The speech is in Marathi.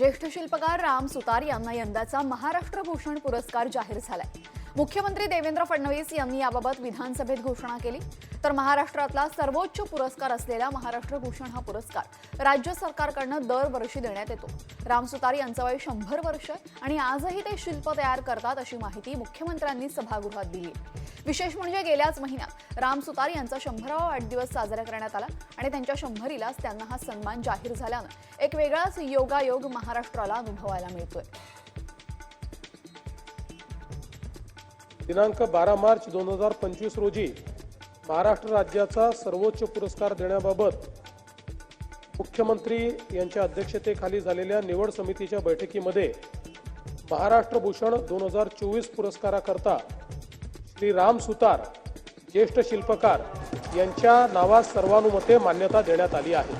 ज्येष्ठ शिल्पकार राम सुतार यांना यंदाचा महाराष्ट्र भूषण पुरस्कार जाहीर झालाय. मुख्यमंत्री देवेंद्र फडणवीस यांनी याबाबत विधानसभेत घोषणा केली. तर महाराष्ट्रातला सर्वोच्च पुरस्कार असलेला महाराष्ट्र भूषण हा पुरस्कार राज्य सरकारकडनं दरवर्षी देण्यात येतो. राम सुतार यांचं वय शंभर वर्ष आणि आजही ते शिल्प तयार करतात अशी माहिती मुख्यमंत्र्यांनी सभागृहात दिली. विशेष म्हणजे गेल्याच महिन्यात राम सुतार यांचा शंभरावा वाढदिवस साजरा करण्यात आला आणि त्यांच्या शंभरीलाच त्यांना हा सन्मान जाहीर झाल्यानं एक वेगळाच योगायोग महाराष्ट्राला अनुभवायला मिळतोय. दिनांक बारा मार्च दोन हजार पंचवीस रोजी महाराष्ट्र राज्याचा सर्वोच्च पुरस्कार देण्याबाबत मुख्यमंत्री यांच्या अध्यक्षतेखाली झालेल्या निवड समितीच्या बैठकीमध्ये महाराष्ट्र भूषण दोन हजार चोवीस पुरस्काराकरता श्री राम सुतार ज्येष्ठ शिल्पकार यांच्या नावास सर्वानुमते मान्यता देण्यात आली आहे.